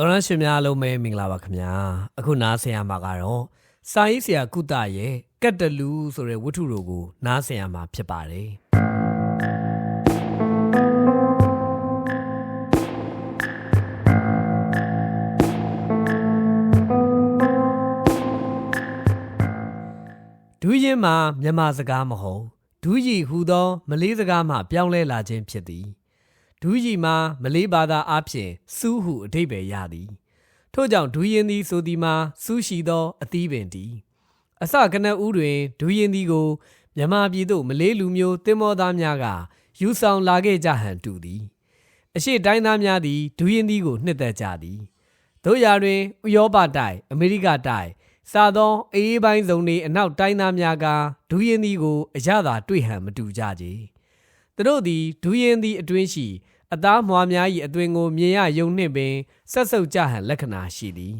တော်ရန်ရှင်များအားလုံးပဲမင်္ဂလာပါခင်ဗျာအခုနားဆင်ရမှာကတော့စာရေးဆရာကုတရဲ့ကတ်တလူဆိုတဲ့ဝတ္ထုတို့ကို နားဆင်ရမှာဖြစ်ပါတယ်ဒူးရင်မှာမြန်မာစကားမဟုတ်ဒူးရီဟူသော မလေးစကားမှပြောင်းလဲလာခြင်းဖြစ်သည် ဒူးရီမှာမလေးဘာသာအားဖြင့်စူးဟုအဓိပ္ပာယ်ရသည်ထို့ကြောင့်ဒူးရင်သည်ဆိုသည်မှာစူးရှိသောအသီးပင်တည်အစကနဦးတွင်ဒူးရင်သည်ကိုမြန်မာပြည်သို့မလေးလူမျိုးတင်မောသားများကယူဆောင်လာခဲ့ကြဟန်တူသည်အရှိတိုင်းသားများသည်ဒူးရင်သည်ကိုနှစ်သက်ကြသည်တို့ရာတွင်ဥရောပတိုက်အမေရိကတိုက်စာသောအေးပိုင်းစုံတွေအနောက်တိုင်းသားများကဒူးရင်သည်ကိုအရသာတွေ့ဟန်မတူကြကြ။ သူတို့သည်ဒူးရင်သည်အတွင်းရှိအသားမွားများ၏အသွင်ကိုမြင်ရယုံနှင့်ပင်ဆက်ဆုပ်ကြဟန်လက္ခဏာရှိသည်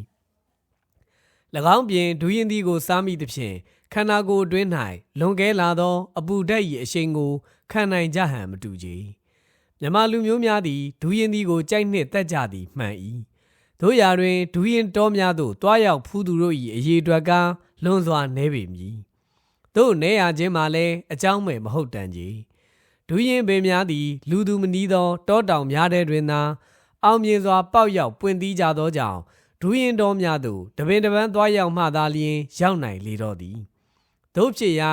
။၎င်းပြင်ဒူးရင်သည်ကိုစားမိသဖြင့်ခန္ဓာကိုယ်အတွင်း၌လွန်ကဲလာသော အပူဓာတ်၏အရှိန်ကိုခံနိုင်ကြဟန်မတူကြ။မြမလူမျိုးများသည်ဒူးရင်သည်ကိုကြိုက်နှစ်သက်ကြသည်မှန်၏။တို့ရာတွင်ဒူးရင်တော်များသို့တွားရောက်ဖူးသူတို့၏အရေးအတွက်ကလွန်စွာနှဲပေမည်။တို့နေရခြင်းမှာလည်းအကြောင်းမဲ့မဟုတ်တန်ကြီး။ ဒူးရင်ပင်များသည် လူသူမနီးသောတောတောင်များထဲတွင်သာအောင်မြင်စွာပေါက်ရောက်ပွင့်သီးကြသောကြောင့်ဒူးရင်တော်များသို့တပင်တပန်းသွားရောက်မှသာလျှင်ရောက်နိုင်လေတော့သည်။တို့ဖြစ်ရာ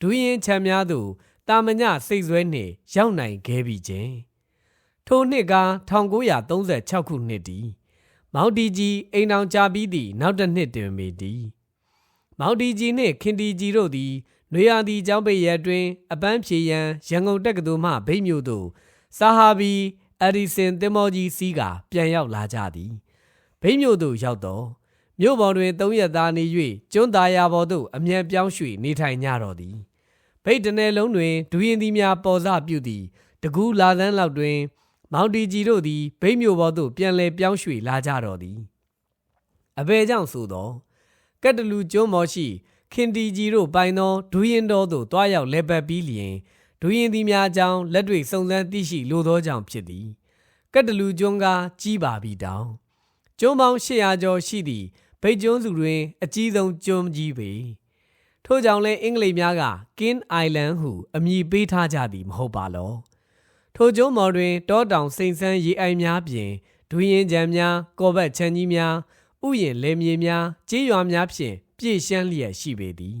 ဒူးရင်ချမ်းများသို့တာမညစိတ်ဆွဲနှင့်ရောက်နိုင်ခဲ့ပြီခြင်း။ထိုနှစ်က1936ခုနှစ်တည်းမောင်တီကြီးအိမ်အောင်ကြပြီးသည့်နောက်တစ်နှစ်တွင်ပေတည်းမောင်တီကြီးနှင့်ခင်တီကြီးတို့သည် နွေရာသီကျောင်းပိတ်ရက်တွင်အပန်းဖြေရန်ရန်ကုန်တက္ကသိုလ်မှဗိတ်မြို့သို့စာဟာဘီအက်ဒီဆင်တင်မောကြီးစီးကပြန်ရောက်လာကြသည်ဗိတ်မြို့သို့ရောက်တော့မြို့ပေါ်တွင်သုံးရက်သားနေ၍ကျွန်းသားရပေါ်သို့အမြန်ပြောင်းရွှေ့နေထိုင်ကြတော်သည်ဗိတ်တစ်နယ်လုံးတွင်ဒူရင်သည်များပေါ်စပြုသည်တကူးလာသန်းလောက်တွင် မောင်တီကြီးတို့သည်ဗိတ်မြို့ပေါ်သို့ပြန်လည်ပြောင်းရွှေ့လာကြတော်သည်အဘယ်ကြောင့်ဆိုသောကက်တလူကျွန်းမော်ရှိ ခင်တီကြီးတို့ပိုင်သောဒူရင်တော်သို့တွားရောက်လဲပတ်ပြီးလျင်ဒူရင်သည်များအကြောင်းလက်တွေ့စုံစမ်းသိရှိလိုသောကြောင့်ဖြစ်သည်ကက်တလူကျွန်းကကြီးပါပြီတောင်ကျွန်းပေါင်း800ကျော်ရှိသည့်ဗိတ်ကျွန်းစုတွင် အကြီးဆုံးကျွန်းကြီးပေထို့ကြောင့်လည်းအင်္ဂလိပ်များက Kin Island ဟုအမည်ပေးထားကြသည်မဟုတ်ပါလောထိုကျွန်းမော်တွင်တောတောင်စိန်ဆန်းရေအိုင်များပြင်ဒူရင်ကြံများကော်ဘတ်ချမ်းကြီးများဥယျင်လေမြေများကြေးရွာများဖြင့် ပြည့်ရှမ်းလျက်ရှိပေသည်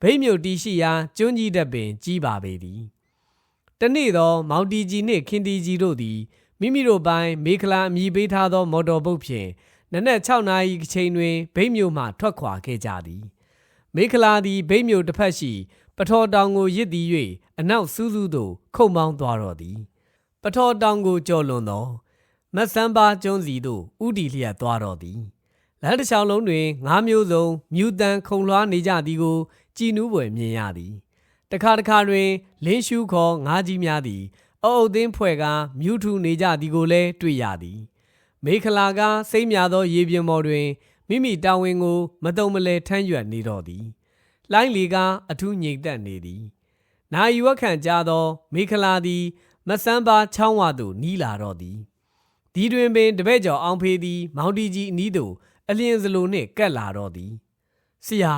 ဗိတ်မြို့တီရှိရာကျွန်းကြီးတက်ပင်ကြီးပါပေသည်တနေ့သော မောင်တီကြီးနှင့်ခင်တီကြီးတို့သည်မိမိတို့ပိုင်းမေခလာအမည်ပေးထားသော မော်တော်ဘုတ်ဖြင့်နနက်6နာရီအချိန်တွင်ဗိတ်မြို့မှထွက်ခွာခဲ့ကြသည် မေခလာသည်ဗိတ်မြို့တစ်ဖက်ရှိ ပထော်တောင်ကိုရစ်သည်၍အနောက်စူးစူးသို့ခုတ်မောင်းသွားတော်သည် ပထော်တောင်ကိုကျော်လွန်သောမတ်ဆန်ပါကျွန်းစီသို့ဥတီလျက်သွားတော်သည် လမ်းတစ်လျှောက်လုံးတွင်ငါးမျိုးစုံမြူတန်ခုံလွှားနေကြသည်ကို ကြည်နူးပွေမြင်ရသည်တခါတခါတွင်လင်းရှူးခေါ်ငါးကြီးများသည်အုပ်အုပ်သင်းဖွဲ့ကမြူထူနေကြသည်ကိုလည်းတွေ့ရသည် မေခလာကစိမ့်မြသောရေပြင်ပေါ်တွင်မိမိတာဝန်ကို မတုံမလဲထမ်းရွက်နေတော်သည်လှိုင်းလီကအထူးငြိမ်သက်နေသည်နာယီဝက်ခံကြသော မေခလာသည် မဆန်းပါချောင်းဝသို့နီးလာတော့သည်ဒီတွင်ပင်တပည့်ကျော်အောင်ဖေးသည် မောင်တီကြီးအနီးသို့ အလျင်စလိုနှင့်ကပ်လာတော့သည်ဆရာ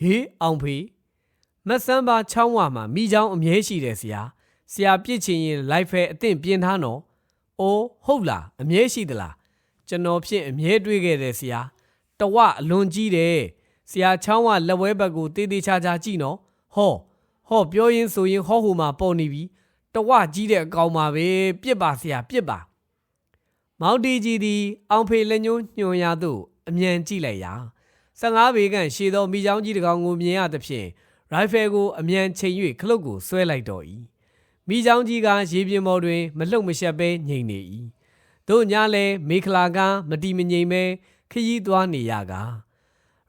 ဟေးအောင်ဖေမဆန်းပါချောင်းဝမှာမိချောင်းအမြဲရှိတယ်ဆရာဆရာပြစ်ချင်ရင်လိုက်ဖဲအသင့်ပြင်ထားနော်အိုးဟုတ်လားအမြဲရှိသလားကျွန်တော်ဖြင့်အမြဲတွေးခဲ့တယ်ဆရာတဝအလွန်ကြီးတယ်ဆရာချောင်းဝလက်ဝဲဘက်ကိုတေးသေးချာချာကြည့်နော်ဟောဟောပြောရင်ဆိုရင်ဟောဟိုမှာပေါ်နေပြီတဝကြီးတဲ့အကောင်ပါပဲပြစ်ပါဆရာပြစ်ပါမောင်တီကြီးသည်အောင်ဖေလက်ညှိုးညွှန်ရသို့ အမြန်ကြည့်လိုက်ရာ15ဘေးခန့်ရှည်သောမိချောင်းကြီးတစ်ကောင်ကိုမြင်ရသဖြင့်ရိုင်ဖယ်ကိုအမြန်ချိန်၍ခလုတ်ကိုဆွဲလိုက်တော့၏မိချောင်းကြီးကရေပြင်ပေါ်တွင် မလှုပ်မရှက်ဘဲငြိမ်နေ၏တို့ညလဲမေခလာကမတီမငြိမ်ပဲခရီးသွားနေရက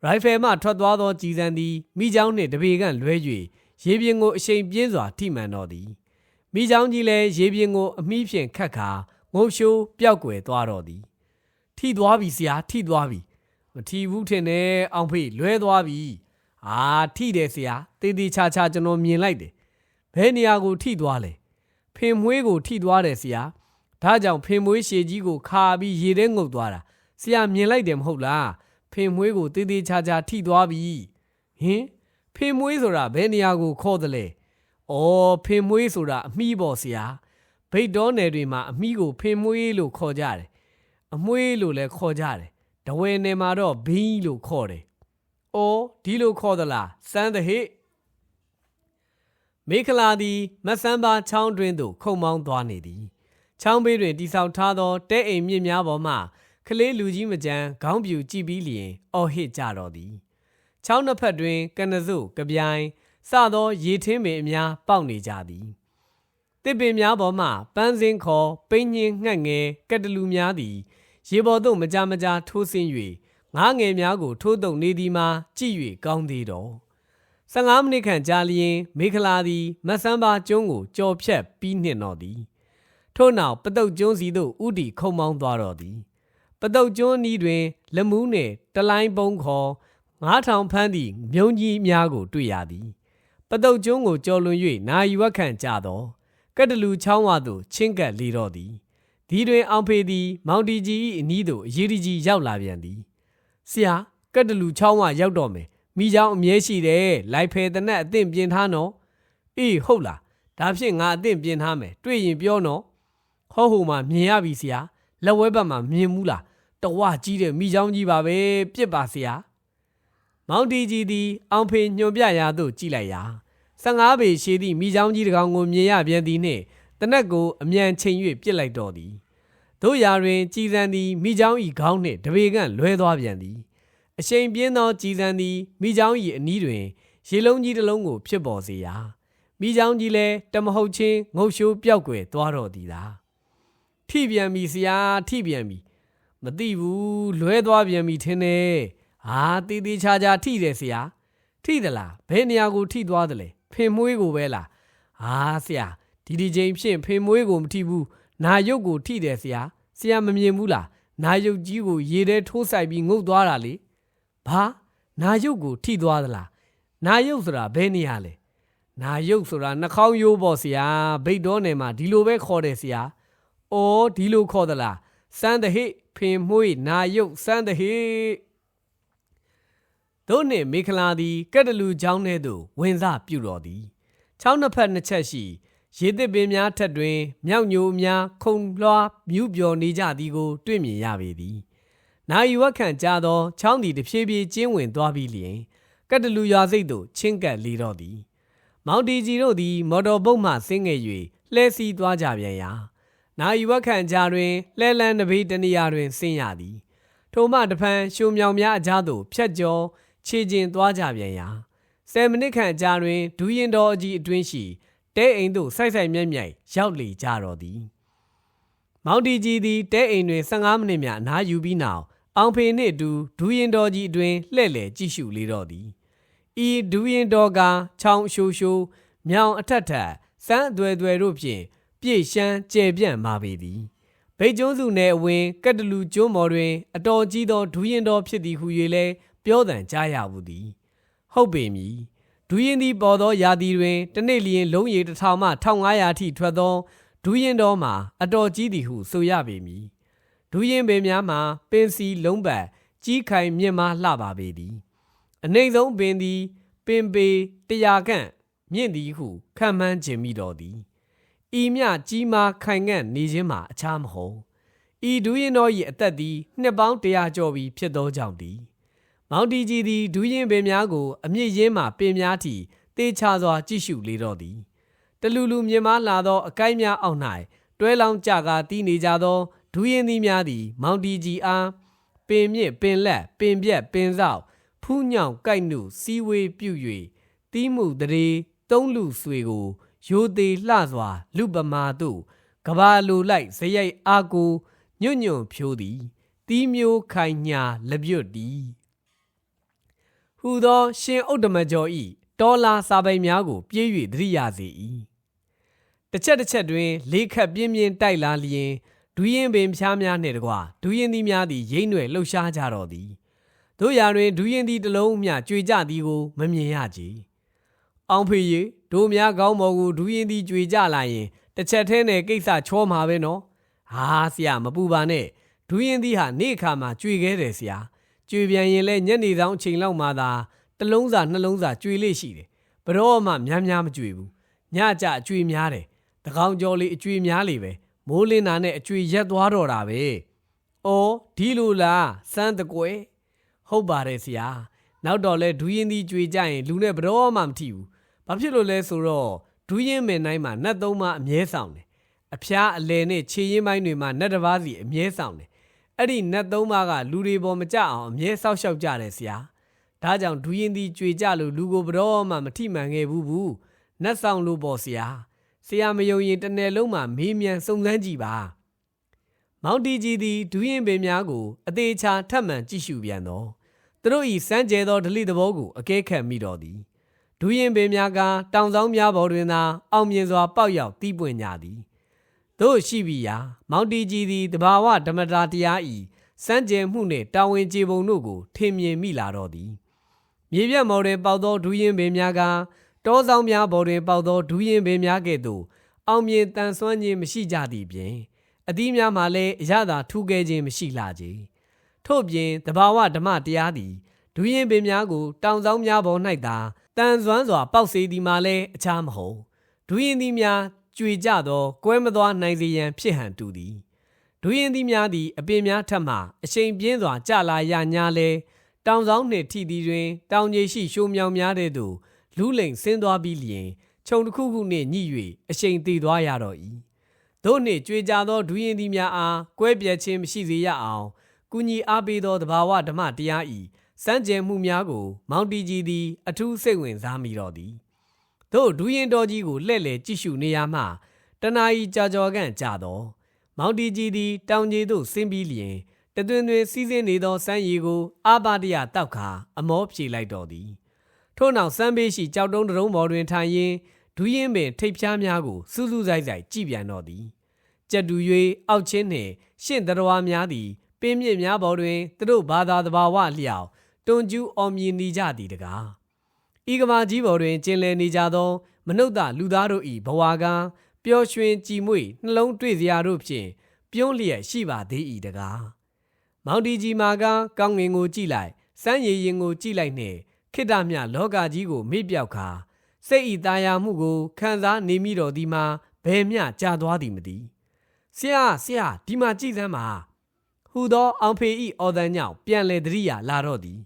ရိုင်ဖယ်မှထွက်သွားသောကြည်စံသည်မိချောင်းနှင့်တပေကန့်လွဲ၍ရေပြင်ကိုအရှိန်ပြင်းစွာထိမှန်တော်သည်မိချောင်းကြီးလည်းရေပြင်ကိုအမိဖြင့်ခတ်ခါငုံရှိုးပျောက်ကွယ်သွားတော်သည် ထိသွားပြီဆရာထိသွားပြီမထီဘူးထင်တယ်အောင်ဖေးလွဲသွားပြီအာထိတယ်ဆရာတေးသေးချာချာကျွန်တော်မြင်လိုက်တယ်ဘယ်နေရာကိုထိသွားလဲဖင်မွေးကိုထိသွားတယ်ဆရာဒါကြောင့်ဖင်မွေးရှည်ကြီးကိုခါပြီးရေထဲငုပ်သွားတာဆရာမြင်လိုက်တယ်မဟုတ်လားဖင်မွေးကိုတေးသေးချာချာထိသွားပြီဟင်ဖင်မွေးဆိုတာဘယ်နေရာကိုခေါ်တယ်လဲအော်ဖင်မွေးဆိုတာအမိပေါ့ဆရာဗိတ်တော်နယ်တွေမှာအမိကိုဖင်မွေးလို့ခေါ်ကြတယ် အမွေးလို့လည်းခေါ်ကြတယ်တဝဲနယ်မှာတော့ဘင်းလို့ခေါ်တယ်အော်ဒီလိုခေါ်သလားစမ်းတဲ့ဟိမေခလာသည်မဆန်းပါချောင်းတွင်သို့ခုံမောင်းသွားနေသည်ချောင်းဘေးတွင်တိဆောက်ထားသောတဲအိမ်မြင့်များပေါ်မှကလေးလူကြီးမကြမ်းခေါင်းပြူကြည့်ပြီးလျင် အော်ဟစ်ကြတော်သည်ချောင်းနှစ်ဖက်တွင်ကနစုကပြိုင်စသောရေထင်းပင်အများပေါက်နေကြသည်တစ်ပင်များပေါ်မှပန်းစင်းခေါ်ပိန်းညင်းငှက်ငယ်ကက်တလူများသည် ရေပေါ်သို့မကြမကြာထိုးဆင်း၍ငားငယ်များကို ထိုးတုံနေသည်မှာကြည့်၍ကောင်းသေးတော်15မိနစ်ခန့်ကြာလျင် မေခလာသည်မတ်ဆန်းပါကျွန်းကိုကြော်ဖြတ်ပြီးနှင့်တော်သည်ထို့နောက်ပတုတ်ကျွန်းစီသို့ဥတီခုံမောင်းသွားတော်သည်ပတုတ်ကျွန်းနီးတွင်လမူးနှင့်တလိုင်းပုံးခေါ်9000ဖန်းသည့်မြုံကြီးများကို တွေ့ရသည်ပတုတ်ကျွန်းကိုကြော်လွန်၍နာယီဝက်ခန့်ကြာသောကတ်တလူချောင်းဝသို့ချင်းကပ်လေတော့သည် ဒီတွင်အောင်ဖေသည်မောင်တီကြီး၏အနီးသို့အရေးကြီးရောက်လာပြန်သည် ဆရာကတ်တလူချောင်းဝရောက်တော့မယ်မိเจ้าအမြဲရှိတယ်လိုက်ဖယ်တနက်အသင့်ပြင်ထားနော်အေးဟုတ်လားဒါဖြင့်ငါအသင့်ပြင်ထားမယ်တွေ့ရင်ပြောနော်ဟောဟိုမှာမြင်ရပြီဆရာလက်ဝဲဘက်မှာမြင်ဘူးလားတဝကြီးတဲ့မိเจ้าကြီးပါပဲပြစ်ပါဆရာမောင်တီကြီးသည်အောင်ဖေညွန်ပြရာသို့ကြည့်လိုက်ရာ15ပေရှိသည့်မိเจ้าကြီးတစ်ကောင်ကိုမြင်ရပြန်သည်နှင့် တနက်ကိုအမြန်ချိန်၍ပြစ်လိုက်တော်သည်တို့ရာတွင်ကြည်စံသည်မိเจ้า၏ခေါင်းနှင့်တပေကန့်လွဲသွားပြန်သည် အရှိန်ပြင်းသောကြည်စံသည်မိချောင်း၏အနီးတွင် ရေလုံးကြီးတစ်လုံးကိုဖြစ်ပေါ်စေရာမိချောင်းကြီးလည်းတမဟုတ်ချင်းငုတ်ရှိုးပြောက်ွယ်သွားတော်သည်သာထိပြန်ပြီဆရာထိပြန်ပြီမသိဘူးလွဲသွားပြန်ပြီထင်တယ်ဟာတီတီချာချာထိတယ်ဆရာထိသလားဘယ်နေရာကိုထိသွားတယ်လဲဖင်မွေးကိုပဲလားဟာဆရာ ဒီဒီချိန်ဖြင့်ဖင်မွေးကိုမထိဘူးနာယုတ်ကိုထိတယ်ဆရာဆရာမမြင်ဘူးလားနာယုတ်ကြီးကိုရေထဲထိုးဆိုင်ပြီးငုတ်သွားတာလေဘာနာယုတ်ကိုထိသွားသလားနာယုတ်ဆိုတာဘယ်နေရလဲနာယုတ်ဆိုတာနှာခေါင်းရိုးပေါ့ဆရာဗိတ်တော်နယ်မှာဒီလိုပဲခေါ်တယ်ဆရာအော်ဒီလိုခေါ်သလားစမ်းတဲ့ဟိဖင်မွှေးနာယုတ်စမ်းတဲ့ဟိတို့နှင့်မေခလာသည်ကက်တလူချောင်းထဲသို့ဝင်စားပြုတော်သည်ချောင်းနှစ်ဖက်နှစ်ချက်ရှိ ရေသစ်ပင်များထက်တွင်မြောက်ညိုများခုံလွှားမြူးပျော်နေကြသည်ကို တွေ့မြင်ရပေသည်နာယီဝက်ခန့်ကြာသောချောင်းသည်တဖြည်းဖြည်းကျင်းဝင်သွားပြီးလျင်ကတ်တလူရွာစိတ်သို့ချင်းကပ်လေတော့သည်မောင်တီကြီးတို့သည် မော်တော်ဘုတ်မှဆင်းငယ်၍လှဲစီးသွားကြပြန်ရာနာယီဝက်ခန့်ကြာတွင်လှဲလန်းတပေတနေရာတွင်ဆင်းရသည်ထိုမှတဖန်ရှုံမြောင်များအကြားသို့ဖြတ်ကျော်ခြေကျင်သွားကြပြန်ရာဆယ်မိနစ်ခန့်ကြာတွင်ဒူးရင်တော်အကြီးအတွင်းရှိ တဲအိမ်သို့ဆိုက်ဆိုက်မြိုက်မြိုက်ရောက်လေကြတော့သည်မောင်တီကြီးသည်တဲအိမ်တွင်15မိနစ်မြအနားယူပြီးနောက်အောင်ဖေနှင့်အတူဒူးရင်တော်ကြီးအတွင်လှဲ့လေကြည့်ရှုလေတော့သည်ဤဒူးရင်တော်ကချောင်းရှိုးရှိုးမြောင်အထက်ထက်စမ်းအသွဲသွဲတို့ဖြင့်ပြည့်ရှမ်းကျယ်ပြန့်မာပေသည်ဗိတ်ကျွန်းစုနယ်အဝင်ကတ်တလူကျွန်းမော်တွင် အတော်ကြီးသောဒူးရင်တော်ဖြစ်သည်ဟု၍လည်းပြောသံကြားရဘူးသည် ဟုတ်ပေမည် ဒူးရင်သည်ပေါ်သောရာသီတွင်တစ်နေ့လျင်လုံးရီတစ်ထောင်မှ1500ထိထွက်သောဒူးရင်တော်မှာအတော်ကြီးသည်ဟုဆိုရပေမည်ဒူးရင်ပင်များမှာပင်စီလုံးပတ်ကြီးခိုင်မြင့်မားလှပါပေသည်အနှိမ့်ဆုံးပင်သည်ပင်ပေ100ခန့်မြင့်သည်ဟုခံမှန်းခြင်းမိတော်သည်ဤမြကြီးမားခိုင်ငန့်နေခြင်းမှာအခြားမဟုတ်ဤဒူးရင်တော်၏အသက်သည်နှစ်ပေါင်း100ကျော်ပြီဖြစ်သောကြောင့်သည် မောင်တီကြီးသည်ဒူးရင်ပင်များကို အမြင့်ရင်းမှပင်များထိတေချာစွာကြည့်ရှုလေတော့သည်တလူလူမြင်မာလာသော အကိုက်များအောက်၌တွဲလောင်းကြကာတီးနေကြသောဒူးရင်သီးများသည် မောင်တီကြီးအားပင်မြင့်ပင်လက်ပင်ပြက်ပင်ဆောက်ဖူးညောင်ကိုက်နုစီဝေးပြုတ်၍တီးမှုတရေသုံးလူဆွေကိုယိုသေးလှစွာ လူပမာတို့ကဘာလိုလိုက်ဇယိုက်အာကိုညွန့်ညွန့်ဖြိုးသည်တီးမျိုးခိုင်ညာလက်ပြွတ်သည် ဟူသောရှင်ဥဒ္ဓမကျော်ဤတောလာစာပိုင်များကို ပြေး၍သတိရစေ၏တစ်ချက်တစ်ချက်တွင် လေးခတ်ပြင်းပြင်းတိုက်လာလျင်ဒူးရင်ပင်ဖျားများနှင့်တကွဒူးရင်သီးများသည်ရိမ့်ွယ်လှုပ်ရှားကြတော်သည်တို့ရာတွင်ဒူးရင်သီးတစ်လုံးမျှကြွေကြသည်ကိုမမြင်ရကြအောင်ဖေရီတို့များကောင်းမော်ကိုဒူးရင်သီးကြွေကြလာရင်တစ်ချက်ထဲနဲ့ကိစ္စချောမှာပဲနော်ဟာဆရာမပူပါနဲ့ဒူးရင်သီးဟာနေ့အခါမှာကြွေခဲ့တယ်ဆရာ ကြွေပြန်ရင်လည်းညနေဆောင်အချိန်လောက်မှသာတစ်လုံးစာနှလုံးစာကြွေလေးရှိတယ်ဘရောမှများများမကြွေဘူးညကြအကြွေများတယ်တကောင်ကျော်လေးအကြွေများလေပဲမိုးလင်းတာနဲ့အကြွေရက်သွားတော့တာပဲအော်ဒီလိုလားစမ်းတကွယ်ဟုတ်ပါတယ်ဆရာနောက်တော့လဲဒူးရင်သီးကြွေကြရင်လူနဲ့ဘရောမှမထိဘူးဘာဖြစ်လို့လဲဆိုတော့ဒူးရင်မင်တိုင်းမှာနတ်သုံးပါအမြဲဆောင်တယ်အဖျားအလဲနဲ့ခြေရင်းပိုင်းတွေမှာနတ်တစ်ပါးစီအမြဲဆောင်တယ် အဲ့ဒီနတ်သုံးပါးကလူတွေပေါ်မကြအောင်အမြဲဆောက်ရှောက်ကြတယ်ဆရာဒါကြောင့်ဒူးရင်သည်ကြွေကြလို့လူကိုဘတော်မှမထိမှန်ခဲ့ဘူးဘူးနတ်ဆောင်လို့ပေါ့ဆရာဆရာမယုံရင်တစ်နယ်လုံးမှာမေးမြန်းစုံစမ်းကြည့်ပါမောင်တီကြီးသည်ဒူးရင်ပင်များကိုအသေးချာထပ်မံကြည့်ရှုပြန်တော့သူတို့ဤစမ်းကြဲသောဓလိသဘောကိုအကဲခတ်မိတော်သည်ဒူးရင်ပင်များကတောင်ဆောင်များပေါ်တွင်သာအောင်မြင်စွာပေါက်ရောက်တီးပွင့်ကြသည် တို့ရှိပြီရာမောင်တီကြီးသည်တဘာဝဓမ္မတာတရားဤစံကြယ်မှုနှင့်တာဝန်ကျေပုံတို့ကိုထင်မြင်မိလာတော့သည်မြေပြတ်မော်တွင်ပေါက်သောဒူးရင်ပင်များကတောဆောင်များပေါ်တွင်ပေါက်သောဒူးရင်ပင်များကဲ့သို့အောင်မြင်တန်ဆွမ်းခြင်းမရှိကြသည့်ပြင်အသီးများမှလည်းအရသာထူးကဲခြင်းမရှိလာကြထို့ပြင်တဘာဝဓမ္မတရားသည်ဒူးရင်ပင်များကိုတောင်ဆောင်များပေါ်၌သာတန်ဆွမ်းစွာပေါက်စေသည်မှာလည်းအခြားမဟုတ်ဒူးရင်သည်များ ကြွေကြသောကွဲမသွားနိုင်စေရန်ဖြစ်ဟန်တူသည်ဒူးရင်သည်များသည်အပင်များထက်မှအရှိန်ပြင်းစွာကြလာရညာလဲတောင်ဆောင်နှင့်ထိသည်တွင် တောင်ကြီးရှိရှိုးမြောင်များတဲ့သို့လူးလိန်ဆင်းသွားပြီးလျင်ခြုံတစ်ခုခုနှင့်ညှိ၍အရှိန်တည်သွားရတော့၏တို့နှင့်ကြွေကြသောဒူးရင်သည်များအားကွဲပြဲခြင်းမရှိစေရအောင်ကုညီအားပေးသောတဘာဝဓမ္မတရားဤစံကြယ်မှုများကို မောင်တီကြီးသည် အထူးစိတ်ဝင်စားမိတော်သည် တို့ဒူးရင်တော်ကြီးကိုလှည့်လည်ကြည့်ရှုနေရမှတနာဤကြာကြောခန့်ကြာတော့မောင်တီကြီးသည်တောင်ကြီးသို့ဆင်းပြီးလျင်တသွင်တွင်စီးဆင်းနေသောစမ်းရည်ကိုအာပါတရတောက်ခါအမောဖြေလိုက်တော်သည်ထို့နောက်စမ်းပေးရှိကြောက်တုံးတုံးပေါ်တွင်ထိုင်ရင်းဒူးရင်ပင်ထိပ်ဖြားများကိုစူးစူးဆိုင်ဆိုင်ကြည့်ပြန်တော်သည်ကြက်တူ၍အောက်ချင်းနှင့်ရှင့်တော်များသည်ပင်းမြစ်များပေါ်တွင်သူတို့ဘာသာတဘာဝလျောက်တွန်ကျူးအောင်မြင်နေကြသည်တကား ဤကမာကြီးပေါ်တွင်ကျင်လည်နေကြသော မနုဿလူသားတို့၏ဘဝကပျော်ရွှင်ကြည်မွေ့နှလုံးတွေ့စရာတို့ဖြင့်ပြုံးလျက်ရှိပါသေး၏တကားမောင်တီကြီးမာကကောင်းငင်ကိုကြည့်လိုက်စမ်းရည်ရင်ကိုကြည့်လိုက်နှင့်ခိတ္တမြလောကကြီးကိုမေ့ပြောက်ခါစိတ်ဤตาယာမှုကိုခံစားနေမိတော်သည်မှာဘယ်မျှကြာသွားသည်မသိဆရာဆရာဒီမှာကြည်စမ်းပါဟူသောအောင်ဖေဤအော်တန်ညောင်ပြန်လေတရိယာလာတော့သည်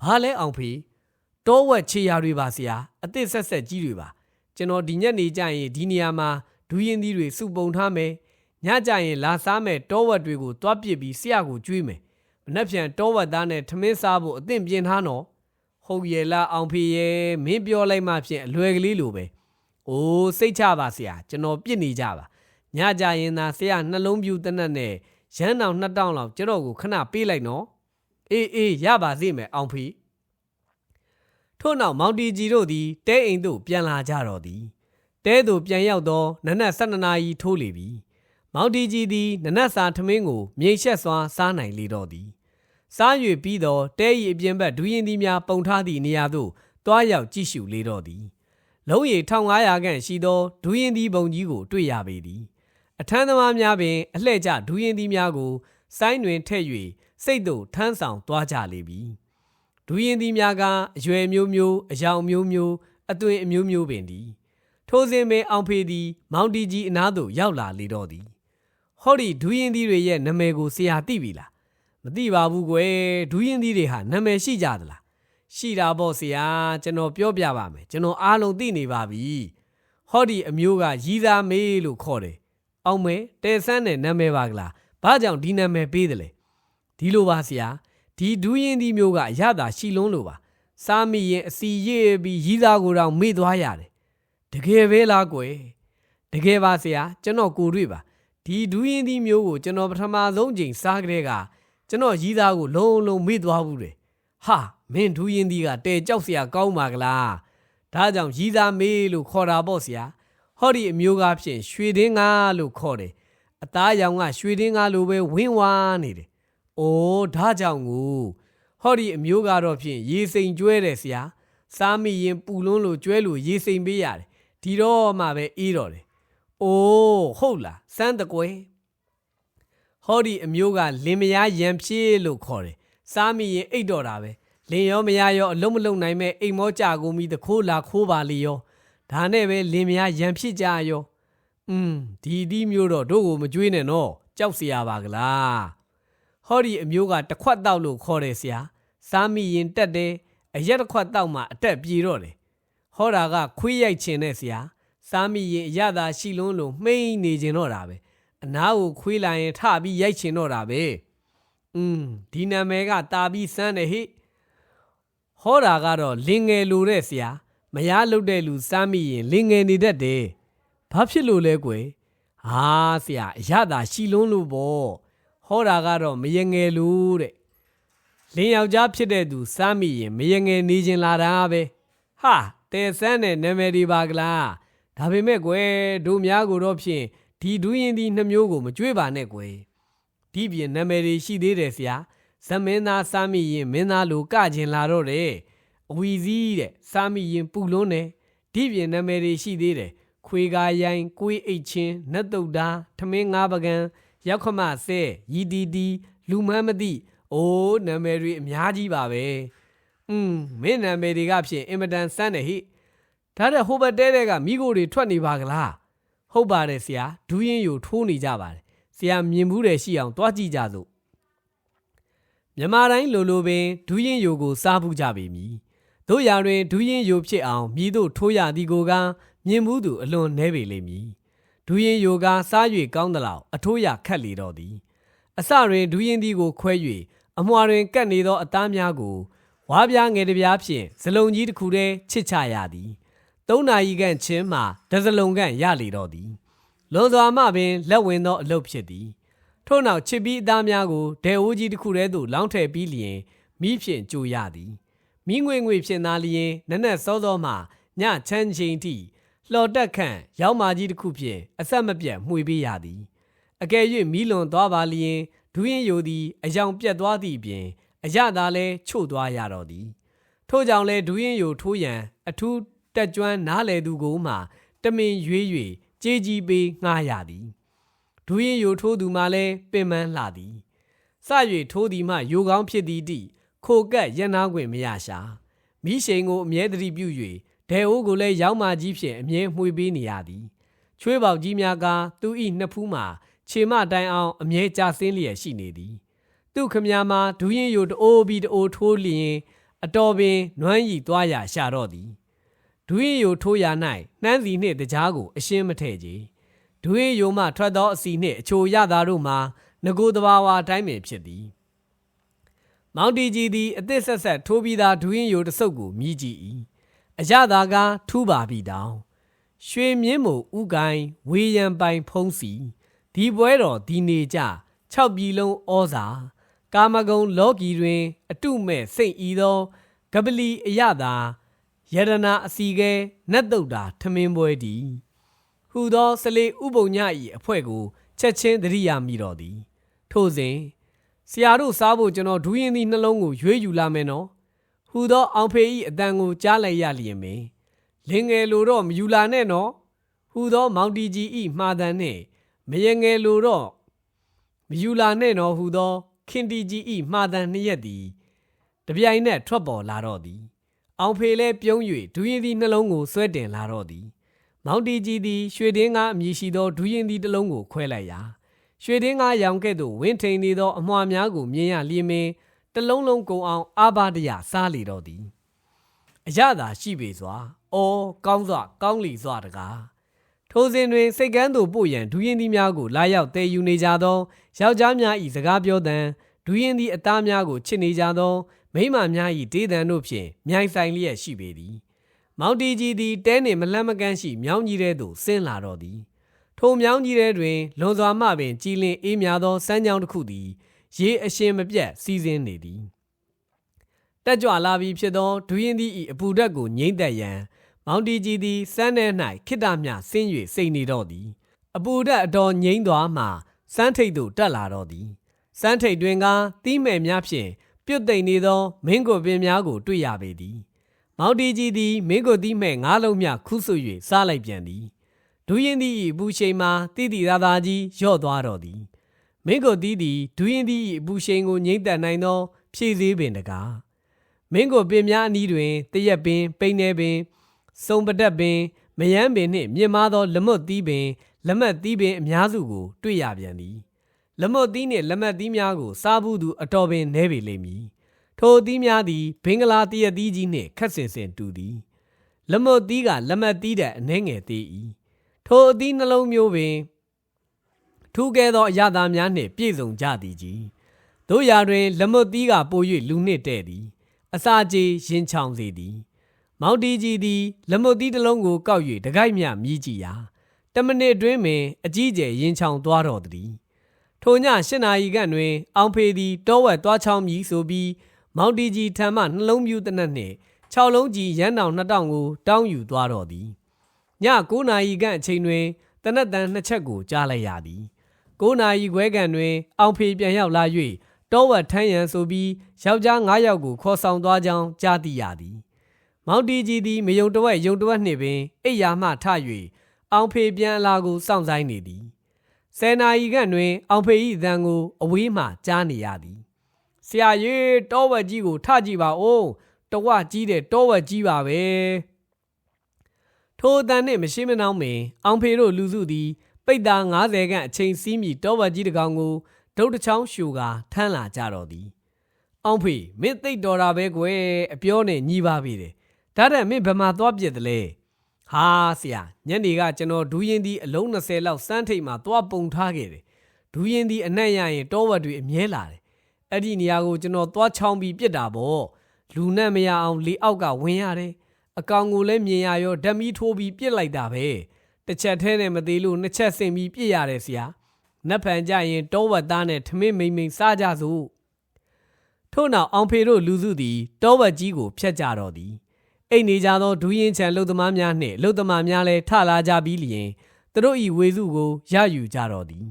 ဘာလဲအောင်ဖေ တောဝက်ခြေရာတွေပါဆရာအသစ်ဆက်ဆက်ကြီးတွေပါကျွန်တော်ဒီညက်နေကြရင်ဒီနေရာမှာဒူးရင်သီးတွေစုပုံထားမယ်ညကြရင်လာစားမယ်တောဝက်တွေကိုတွားပစ်ပြီးဆရာကိုကျွေးမယ်မနှက်ဖြန်တောဝက်သားနဲ့ထမင်းစားဖို့အသင့်ပြင်ထားနော်ဟုတ်ရဲ့လားအောင်ဖေရဲ့မင်းပြောလိုက်မှဖြင့်အလွယ်ကလေးလိုပဲအိုးစိတ်ချပါဆရာကျွန်တော်ပြစ်နေကြပါညကြရင်သာဆရာနှလုံးပြူတနက်နဲ့ရမ်းတောင်နှစ်တောင်လောက်ကျွန်တော်ကိုခဏပေးလိုက်နော်အေးအေးရပါစေမယ်အောင်ဖေ ထို့နောက်မောင်တီကြီးတို့သည်တဲအိမ်သို့ပြန်လာကြတော့သည်တဲသို့ပြန်ရောက်သောနနက်12နာရီထိုးလေပြီမောင်တီကြီးသည်နနက်စာထမင်းကိုမြိတ်ဆက်စွာစားနိုင်လေတော့သည်စား၍ပြီးတော့တဲဤအပြင်ဘက်ဒူးရင်သီးများပုံထားသည့်နေရာသို့တွားရောက်ကြည့်ရှုလေတော့သည်လုံးရီ1500ခန့်ရှိသောဒူးရင်သီးပုံကြီးကိုတွေ့ရပေသည်အထမ်းသမားများပင်အလှဲ့ကျဒူးရင်သီးများကို စိုင်းတွင်ထည့်၍စိတ်သို့ထမ်းဆောင်သွားကြလေပြီ ဒူးရင်သီးများကအရွယ်မျိုးမျိုးအယောင်မျိုးမျိုးအသွင်အမျိုးမျိုးပင်သည်ထိုစဉ်ပင်အောင်ဖေသည် မောင်တီကြီးအနားသို့ရောက်လာလေတော့သည်ဟောဒီဒူးရင်သီးတွေရဲ့နာမည်ကိုဆရာသိပြီလားမသိပါဘူးကွယ်ဒူးရင်သီးတွေဟာနာမည်ရှိကြသလားရှိတာပေါ့ဆရာကျွန်တော်ပြောပြပါမယ်ကျွန်တော်အားလုံးသိနေပါပြီဟောဒီအမျိုးကရီးသားမေးလို့ခေါ်တယ်အောင်မဲတဲဆန်းတဲ့နာမည်ပါကလားဘာကြောင့်ဒီနာမည်ပေးတယ်လဲဒီလိုပါဆရာ ဒီဒူးရင်သီးမျိုးကအရသာရှိလုံးလို့ပါစားမိရင်အစီရစ်ပြီးရီးသားကိုတောင်မေ့သွားရတယ်တကယ်ပဲလားကွယ်တကယ်ပါဆရာကျွန်တော်ကိုတွေ့ပါဒီဒူးရင်သီးမျိုးကိုကျွန်တော်ပထမဆုံးချိန်စားကြတဲ့ကကျွန်တော်ရီးသားကိုလုံးလုံးမေ့သွားဘူးတယ်ဟာမင်းဒူးရင်သီးကတဲကြောက်စရာကောင်းပါကလားဒါကြောင့်ရီးသားမေးလို့ခေါ်တာပေါ့ဆရာဟောဒီအမျိုးကားဖြင့်ရွှေတင်းကားလို့ခေါ်တယ်အသားရောင်ကရွှေတင်းကားလိုပဲဝင်းဝါနေတယ် အိုးဒါကြောင့်ကိုဟောဒီအမျိုးကတော့ဖြင့်ရေစိမ်ကျွဲတယ်ဆရာစားမိရင်ပူလွန်းလို့ကျွဲလို့ရေစိမ်ပေးရတယ်ဒီတော့မှပဲအေးတော့တယ်အိုးဟုတ်လားစမ်းတကွယ်ဟ ဟောဒီအမျိုးကလင်မယားရံဖြည့်လို့ခေါ်တယ်စားမိရင်အိတ်တော်တာပဲလင်ရောမယားရောအလုံးမလုံးနိုင်မဲ့အိမ်မောကြကုန်ပြီးတခိုးလာခိုးပါလေရောဒါနဲ့ပဲလင်မယားရံဖြည့်ကြရောอืมဒီဒီမျိုးတော့တို့ကိုမကြွေးနဲ့နော်ကြောက်เสียပါကလား ဟောဒီအမျိုးကတစ်ခွက်တောက်လို့ခေါ်တယ်ဆရာစားမိရင်တက်တယ်အရက်တစ်ခွက်တောက်မှအတက်ပြေတော့တယ်ဟောတာကခွေးရိုက်ချင်တဲ့ဆရာစားမိရင်အရသာရှိလွန်းလို့မှိန်နေကျင်တော့တာပဲအနားကိုခွေးလာရင်ထပြီးရိုက်ချင်တော့တာပဲอืมဒီနာမည်ကတာပြီးစမ်းတယ်ဟိဟောတာကတော့လင်ငယ်လိုတဲ့ဆရာမရလုတ်တဲ့လူစားမိရင်လင်ငယ်နေတတ်တယ်ဘာဖြစ်လို့လဲကွယ်ဟာဆရာအရသာရှိလွန်းလို့ပေါ့ ဟောတာကတော့မရငယ်လို့တဲ့လင်းယောက်ျားဖြစ်တဲ့သူစားမိရင်မယငယ်နေခြင်းလာတာပဲဟာတဲဆန်းတဲ့နာမည်တွေပါကလားဒါပေမဲ့ကွယ်တို့များကိုတော့ဖြင့်ဒီဒူးရင်ဒီနှမျိုးကိုမကြွေးပါနဲ့ကွယ်ဒီပြင်နာမည်တွေရှိသေးတယ်ဆရာဇမင်းသားစားမိရင်မင်းသားလိုကခြင်းလာတော့တယ်အဝီစည်းတဲ့စားမိရင်ပူလွန်းတယ်ဒီပြင်နာမည်တွေရှိသေးတယ်ခွေကာရိုင်းကိုွေးအိတ်ချင်းနတ်တုတ်တာထမင်းငါးပကံ ရောက်ခမဆဲရီတီတီလူမန်းမသိအိုးနာမည်တွေအများကြီးပါပဲอืมမင်းနာမည်တွေကဖြင့်အင်မတန်စမ်းတယ်ဟိဒါတဲ့ဟိုဘက်တဲတဲကမိကိုတွေထွက်နေပါကလားဟုတ်ပါတယ်ဆရာဒူးရင်ယူထိုးနေကြပါတယ်ဆရာမြင်မှုတယ်ရှိအောင်တွားကြည့်ကြစို့မြန်မာတိုင်းလိုလိုပင်ဒူးရင်ယူကိုစားဘူးကြပေမည်တို့ရာတွင်ဒူးရင်ယူဖြစ်အောင်မြည်တို့ထိုးရသည်ကိုကမြင်မှုသူအလွန်နှဲပေလိမ့်မည် ဒူးရင်ယူကစား၍ကောင်းသလောက်အထိုးရခတ်လေတော့သည်အစတွင်ဒူးရင်သည်ကိုခွဲ၍အမွာတွင်ကပ်နေသောအသားများကိုဝါးပြားငယ်တစ်ပြားဖြင့်ဇလုံကြီးတစ်ခုတည်းချစ်ချရသည်သုံးနာရီခန့်ချင်းမှတဇလုံခန့်ရလေတော့သည်လွန်စွာမှပင်လက်ဝင်သောအလုပ်ဖြစ်သည်ထို့နောက်ချစ်ပြီးအသားများကိုဒဲအိုးကြီးတစ်ခုတည်းသို့လောင်းထည့်ပြီးလျင်မိဖြင့်ကြိုရသည်မိငွေငွေဖြင့်သားလျင်နက်နက်စောစောမှညချမ်းချိန်ထိ လှော်တက်ခန့်ရောက်မာကြီးတစ်ခုဖြင့်အဆက်မပြတ်မှွေပေးရသည်အကယ်၍မီးလွန်သွားပါလျင်ဒူးရင်ယိုသည်အယောင်ပြတ်သွားသည့်အပြင်အရသာလဲချို့သွားရတော့သည်ထို့ကြောင့်လဲဒူးရင်ယိုထိုးရန်အထူးတက်ကြွနားလေသူကိုမှတမင်ရွေး၍ကြေးကြီးပေးငှားရသည်ဒူးရင်ယိုထိုးသူမှလဲပင်ပန်းလှသည်စ၍ထိုးသည်မှယိုကောင်းဖြစ်သည်တိခိုကက်ရန်နာခွင့်မရရှာမိရှိန်ကိုအမြဲတမ်းပြု၍ ဒဲအိုးကိုလည်းရောက်မာကြီးဖြင့်အမြဲမှွေပေးနေရသည်ချွေးပေါက်ကြီးများကသူ၏နှစ်ဖူးမှာခြေမတိုင်အောင်အမြဲကျဆင်းလျက်ရှိနေသည်သူခမများမှာဒူးရင်ယိုတအိုးပြီးတအိုးထိုးလျင်အတော်ပင်နွမ်းရီသွားရရှာတော့သည်ဒူးရင်ယိုထိုးရ၌နှမ်းစီနှင့်တကြားကိုအရှင်းမထည့်ကြဒူးရင်ယိုမှထွက်သောအစီနှင့်အချိုရသားတို့မှာငကိုတဘာဝအတိုင်းပင်ဖြစ်သည်မောင်တီကြီးသည်အသစ်ဆက်ဆက်ထိုးပြီးသားဒူးရင်ယိုတဆုပ်ကိုမြည်ကြည့်၏ အရသာကထူးပါပြီတောင်ရွှေမြင့်မို့ဥကိုင်းဝေယံပိုင်ဖုံးစီဒီပွဲတော်ဒီနေကြ6ပြည်လုံးဩဇာကာမဂုံလောကီတွင် အတုမဲ့စိတ်ဤသောကပလီအယတာယရနာအစီကဲနတ်တုတ်တာထမင်းပွဲသည်ဟူသောစလေဥပုံည၏အဖွဲကိုချက်ချင်းတရိယာမိတော်သည် ထို့စဉ်ဆရာတို့စားဖို့ကျွန်တော်ဒူးရင်သည့်နှလုံးကိုရွေးယူလာမယ်နော် ဟူသောအောင်ဖေ၏အတန်ကိုကြားလိုက်ရလျင်ပင်လင်ငယ်လိုတော့မယူလာနဲ့နော်ဟူသောမောင်တီကြီး၏မှားတန်နှင့်မယငယ်လိုတော့မယူလာနဲ့နော်ဟူသောခင်တီကြီး၏မှားတန်နှစ်ရက်သည်တပြိုင်နက်ထွက်ပေါ်လာတော့သည် အောင်ဖေလဲပြုံး၍ဒူးရင်သည်နှလုံးကိုဆွဲတင်လာတော့သည် မောင်တီကြီးသည်ရွှေတင်းကားအမည်ရှိသောဒူးရင်သည်တစ်လုံးကိုခွဲလိုက်ရာရွှေတင်းကားရောင်ကဲ့သို့ဝင်းထိန်နေသောအမွှာများကိုမြင်ရလျင်ပင် တစ်လုံးလုံးကုံအောင်အာဘဒရစားလေတော့သည်အရသာရှိပေစွာအော်ကောင်းစွာကောင်းလီစွာတကားထိုစဉ်တွင်စိတ်ကန်းသို့ပို့ရန်ဒူးရင်သည်များကိုလာရောက်တည်ယူနေကြသောယောက်ျားများ၏စကားပြောသံဒူးရင်သည်အသားများကိုချစ်နေကြသောမိန်းမများ၏ဒေသံတို့ဖြင့်မြိုင်ဆိုင်လျက်ရှိပေသည်မောင်တီကြီးသည်တဲနှင့်မလှမ်းမကန်းရှိမြောင်းကြီးထဲသို့ဆင်းလာတော့သည်ထိုမြောင်းကြီးထဲတွင်လွန်စွာမှပင်ကြည်လင်အေးမြသောစမ်းကြောင်းတစ်ခုသည် ရေအရှင်မပြတ်စီးဆင်းနေသည်တက်ကြွလာပြီးဖြစ်သောဒူးရင်သည်၏အပူဓာတ်ကိုငိမ့်သက်ရန်မောင်တီကြီးသည်စမ်းထဲ၌ခိတ္တမြဆင်း၍စိတ်နေတော့သည်အပူဓာတ်အတော်ငိမ့်သွားမှစမ်းထိတ်သို့တက်လာတော့သည်စမ်းထိတ်တွင်ကတီးမဲ့များဖြင့်ပြုတ်သိမ့်နေသောမင်းကိုပင်များကိုတွေ့ရပေသည်မောင်တီကြီးသည်မင်းကိုတီးမဲ့ငါးလုံးမြခုဆွ၍စားလိုက်ပြန်သည်ဒူးရင်သည်ဤဘူးရှိန်မှာတိတိသားသားကြီးရော့သွားတော်သည် မင်းကိုတီးသည်ဒူးရင်သည်အပူရှိန်ကိုငိမ့်သက်နိုင်သော ဖြည့်စည်းပင်တကားမင်းကိုပင်များအနီးတွင်တရက်ပင်ပိန်နေပင်စုံပတက်ပင်မယမ်းပင်နှင့်မြင့်မားသောလက်မွတ်သီးပင်လက်မှတ်သီးပင်အများစုကိုတွေ့ရပြန်သည်လက်မွတ်သီးနှင့်လက်မှတ်သီးများကိုစားဘူးသူအတော်ပင်နဲပေလိမ့်မည်ထိုအသီးများသည်ဘင်္ဂလားတရက်သီးကြီးနှင့်ခက်ဆင်ဆင်တူသည်လက်မွတ်သီးကလက်မှတ်သီးတဲ့အနှဲငယ်သေး၏ထိုအသီးနှလုံးမျိုးပင် ထူးကဲသောအရသာများနှင့်ပြည့်စုံကြသည်ကြီးတို့ရာတွင်လက်မွတ်သီးကပို၍လူနှင့်တဲ့သည် အစာကြေရင်ချောင်စေသည် မောင်တီကြီးသည်လက်မွတ်သီးတစ်လုံးကိုကောက်၍တကိုက်မြမြည်ကြည့်ရာတမနစ်အတွင်းပင်အကြီးကျယ်ရင်ချောင်သွားတော်သည်ထိုည၈နာရီခန့်တွင် အောင်ဖေသည်တောဝက်သွားချောင်းမြည်ဆိုပြီးမောင်တီကြီးထံမှနှလုံးပြူတနက်နှင့်၆လုံးကြီးရန်တောင်နှစ်တောင်ကိုတောင်းယူသွားတော်သည်ည9နာရီခန့်အချိန်တွင်တနက်တန်နှစ်ချက်ကိုကြားလိုက်ရသည် 9နာရီခွဲကန်တွင် အောင်ဖေပြန်ရောက်လာ၍တောဝက်ထမ်းရန်ဆိုပြီးယောက်ျား9ယောက်ကိုခေါ်ဆောင်သွားကြောင်းကြားသိရသည်မောင်တီကြီးသည်မယုံတဝက်ယုံတဝက်နှင့်ပင်အိယာမှထ၍အောင်ဖေပြန်အလာကိုစောင့်ဆိုင်နေသည်ဆယ်နာရီခန့်တွင် အောင်ဖေ၏အသံကိုအဝေးမှကြားနေရသည်ဆရာကြီးတောဝက်ကြီးကိုထကြည့်ပါဦးတဝက်ကြီးတဲ့တောဝက်ကြီးပါပဲထိုအတန်နှင့်မရှိမနှောင်းပင်အောင်ဖေတို့လူစုသည် ပိတ်သား90ခန့်အချိန်စီးမီတောဝက်ကြီးတစ်ကောင်ကိုဒုတ်တစ်ချောင်းရှူကာထမ်းလာကြတော့သည်အောင်ဖေမင်းသိတ်တော်တာပဲကွယ်အပြောနဲ့ညီးပါပြီတယ်ဒါတဲ့မင်းဘယ်မှာသွားပြစ်တယ်လဲဟာဆရာညနေကကျွန်တော်ဒူးရင်ဒီအလုံး20လောက်စမ်းထိတ်မှာသွားပုံထားခဲ့တယ်ဒူးရင်ဒီအနက်ရရင်တောဝက်တွေအမြဲလာတယ်အဲ့ဒီနေရာကိုကျွန်တော်သွားချောင်းပြီးပြစ်တာပေါ့လူနဲ့မရအောင်လေအောက်ကဝင်ရတယ်အကောင်ကိုလည်းမြင်ရရောဓာမီထိုးပြီးပြစ်လိုက်တာပဲ တစ်ချက်ထဲနဲ့မသေးလို့နှစ်ချက်ဆင်ပြီးပြစ်ရတယ်ဆရာနက်ဖန်ကြရင်တောဝက်သားနဲ့ထမင်းမိန်မိန်စားကြစို့ထို့နောက်အောင်ဖေတို့လူစုသည်တောဝက်ကြီးကိုဖျက်ကြတော့သည်အိတ်နေကြသောဒူးရင်ချံလုတ်သမားများနှင့်လုတ်သမားများလည်းထလာကြပြီးလျင်သူတို့၏ဝေစုကိုရယူကြတော့သည်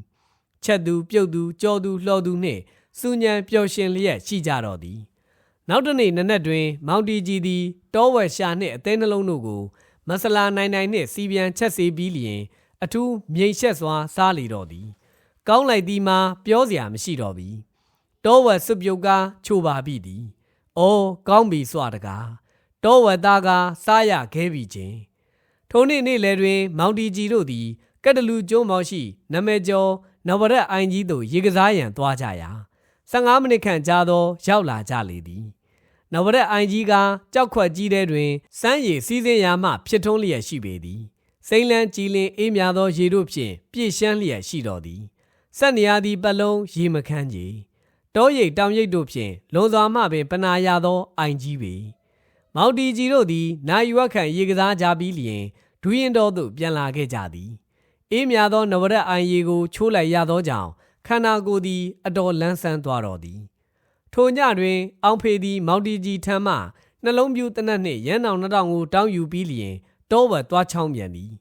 ချက်သူပြုတ်သူကြောသူလှော်သူနှင့်စူညံပျော်ရှင်လျက်ရှိကြတော့သည်နောက်တစ်နေ့နနက်တွင် မောင်တီကြီးသည်တောဝက်ရှာနှင့်အသေးနှလုံးတို့ကို မဆလာနိုင်နိုင်နှင့်စီပြန်ချက်စေပြီးလျင် အထူးမြိန်ရှက်စွာစားလေတော့သည်ကောင်းလိုက်သည်မှာပြောစရာမရှိတော့ပြီတောဝက်စွပ်ပြုတ်ကားချိုပါပြီသည်အော်ကောင်းပြီစွာတကားတောဝက်သားကစားရခဲပြီချင်းထိုနေ့နေ့လယ်တွင် မောင်တီကြီးတို့သည်ကက်တလူကျုံးမောင်ရှိနမကျော်နဝရက်အိုင်ကြီးသို့ရေကစားရန်သွားကြရာ15မိနစ်ခန့်ကြာသော ရောက်လာကြလေသည် နဝရက်အိုင်ကြီးကကြောက်ခွက်ကြီးထဲတွင်စမ်းရည်စီးစင်းရာမှဖြစ်ထွန်းလျက်ရှိပေသည်စိမ့်လန်းကြည်လင်အေးမြသောရေတို့ဖြင့်ပြည့်ရှမ်းလျက်ရှိတော်သည်ဆက်နေရသည့်ပတ်လုံးရေမခမ်းကြီးတောရိပ်တောင်ရိပ်တို့ဖြင့်လွန်စွာမှပင်ပနာရသောအိုင်ကြီးပေမောင်တီကြီးတို့သည်နိုင်ရွက်ခံရေကစားကြပြီးလျင်ဒူးရင်တော်သို့ပြန်လာခဲ့ကြသည်အေးမြသောနဝရက်အိုင်ရီကိုချိုးလိုက်ရသောကြောင့်ခန္ဓာကိုယ်သည်အတော်လန်းဆန်းသွားတော်သည် ထိုညတွင်အောင်ဖေသည် မောင်တီကြီးထံမှနှလုံးပြူတနက်နှင့်ရန်တောင်နှတောင်ကိုတောင်းယူပြီးလျင်တောဝက်သွားချောင်းပြန်သည်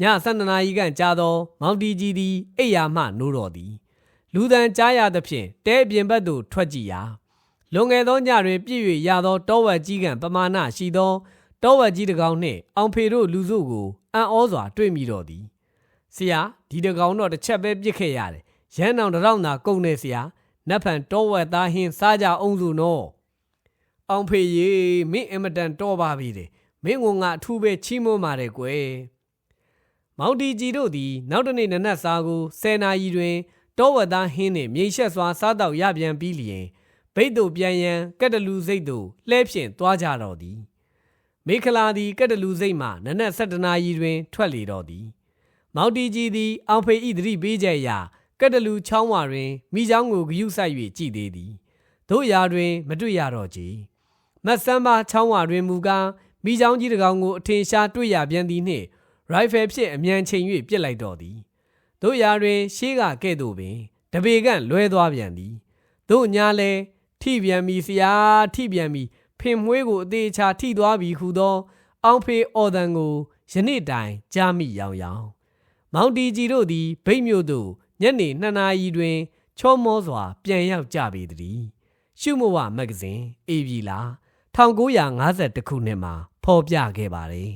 ည12နာရီခန့်ကြာသော မောင်တီကြီးသည်အိယာမှနိုးတော်သည် လူတန်ကြားရသဖြင့်တဲအပြင်ဘက်သို့ထွက်ကြည့်ရာလွန်ခဲ့သောညတွင်ပြည့်၍ရသောတောဝက်ကြီးကံပမာဏရှိသောတောဝက်ကြီးတစ်ကောင်နှင့်အောင်ဖေတို့လူစုကိုအံ့ဩစွာတွေ့မိတော်သည်ဆရာဒီတစ်ကောင်တော့တစ်ချက်ပဲပြစ်ခဲ့ရတယ်ရန်အောင်တစ်ထောင်သာကုန်နေဆရာ နတ်ဖန်တောဝက်သားဟင်းစားကြအောင်စုနော်အောင်ဖေရေမင်းအင်မတန်တော့ပါပြီတဲ့မင်းကငါအထူးပဲချီးမွမ်းပါတယ်ကွယ်မောင်တီကြီးတို့သည်နောက်တနေ့နနက်စာကို10နာရီတွင်တောဝက်သားဟင်းနှင့်မြိတ်ရှက်စွာစားတော့ရပြန်ပြီးလျင်ဘိတ်တို့ပြန်ရန်ကက်တလူစိတ်သို့လှဲဖြင့်သွားကြတော့သည်မေခလာသည်ကက်တလူစိတ်မှနနက်7နာရီတွင်ထွက်လေတော့သည်မောင်တီကြီးသည်အောင်ဖေဤသတိပေးချက်ရာ ကက်တလူချောင်းဝါတွင်မိချောင်းကိုဂယုဆိုင်၍ကြည်သေးသည်တို့ရာတွင်မတွေ့ရတော့ကြမတ်ဆမ်းပါချောင်းဝါတွင်မူကားမိချောင်းကြီးတစ်ကောင်ကိုအထင်ရှားတွေ့ရပြန်သည်နှင့်ရိုင်ဖယ်ဖြင့်အမြန်ချိန်၍ပြစ်လိုက်တော်သည်တို့ရာတွင် ရှေးကကဲ့သို့ပင်တပေကန့်လွဲသွားပြန်သည်တို့ညာလဲထိပြန်ပြီဆရာထိပြန်ပြီဖင်မွှေးကိုအသေးချာထိသွားပြီဟုသော အောင်ဖေအော်တန်ကိုယနေ့တိုင်ကြားမိရောင်ရောင်မောင်တီကြီးတို့သည်ဗိတ်မြို့သို့ ညနေ2နာရီတွင် ချောမောစွာ ပြန်ရောက်ကြပေသည်ရှုမဝမဂ္ဂဇင်းအေပြီလာ1952ခုနှစ်မှာဖော်ပြခဲ့ပါတယ်